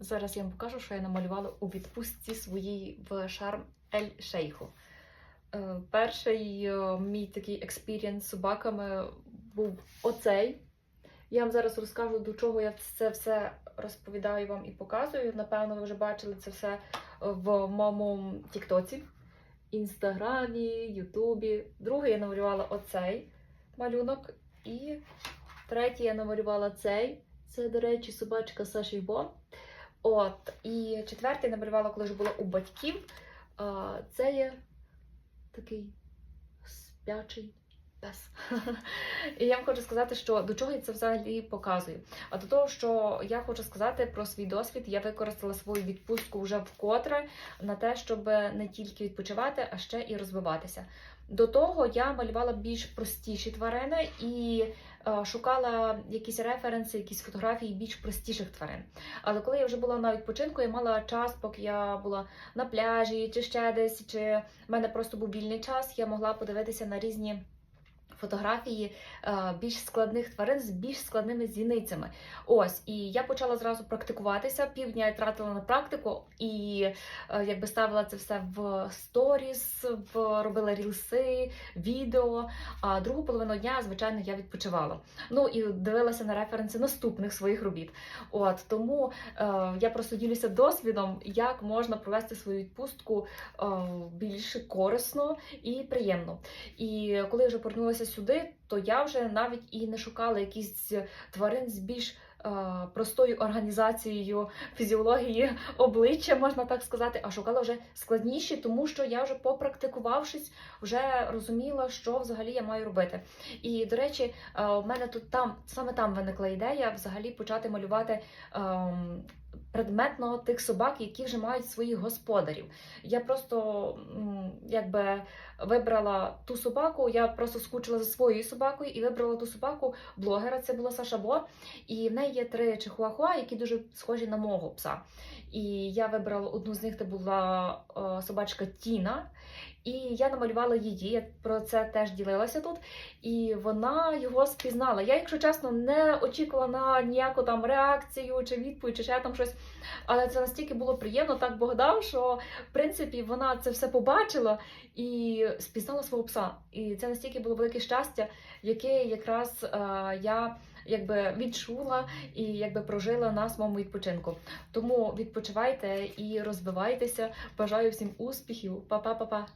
Зараз я вам покажу, що я намалювала у відпустці своїй в Шарм Ель Шейху. Е, Перший е, мій такий експірієнс з собаками був оцей. Я вам зараз розкажу, до чого я це все розповідаю вам і показую. Напевно, ви вже бачили це все в моєму Тіктоці, Інстаграмі, Ютубі. Другий я намалювала оцей малюнок. І третій я намалювала цей. Це, до речі, собачка Саші Бо. От, і четвертий намалювала, коли вже була у батьків. Це є такий спячий пес. І я вам хочу сказати, що до чого я це взагалі показую. А до того, що я хочу сказати про свій досвід, я використала свою відпустку вже вкотре на те, щоб не тільки відпочивати, а ще і розвиватися. До того я малювала більш простіші тварини і е, шукала якісь референси, якісь фотографії більш простіших тварин. Але коли я вже була на відпочинку, я мала час, поки я була на пляжі чи ще десь, чи в мене просто був вільний час, я могла подивитися на різні. Фотографії е, більш складних тварин з більш складними зіницями. Ось, і я почала зразу практикуватися. Півдня я тратила на практику і е, якби ставила це все в сторіс, в робила рілси, відео. А другу половину дня, звичайно, я відпочивала. Ну і дивилася на референси наступних своїх робіт. От тому е, я просто ділюся досвідом, як можна провести свою відпустку е, більш корисно і приємно. І коли я вже повернулася сюди, то я вже навіть і не шукала якісь тварин з більш простою організацією фізіології обличчя, можна так сказати, а шукала вже складніші, тому що я вже попрактикувавшись, вже розуміла, що взагалі я маю робити. І до речі, е, у мене тут там саме там виникла ідея взагалі почати малювати. ем, Предметно тих собак, які вже мають своїх господарів. Я просто якби вибрала ту собаку, я просто скучила за своєю собакою і вибрала ту собаку блогера. Це була Саша Бо. І в неї є три чихуахуа, які дуже схожі на мого пса. І я вибрала одну з них, це була е, собачка Тіна. І я намалювала її. Я про це теж ділилася тут. І вона його спізнала. Я, якщо чесно, не очікувала на ніяку там реакцію чи відповідь, чи ще там щось. Але це настільки було приємно, так Бог дав, що в принципі вона це все побачила і спізнала свого пса. І це настільки було велике щастя, яке якраз е, я якби відчула і якби прожила на своєму відпочинку. Тому відпочивайте і розвивайтеся. Бажаю всім успіхів. Па-па-па-па!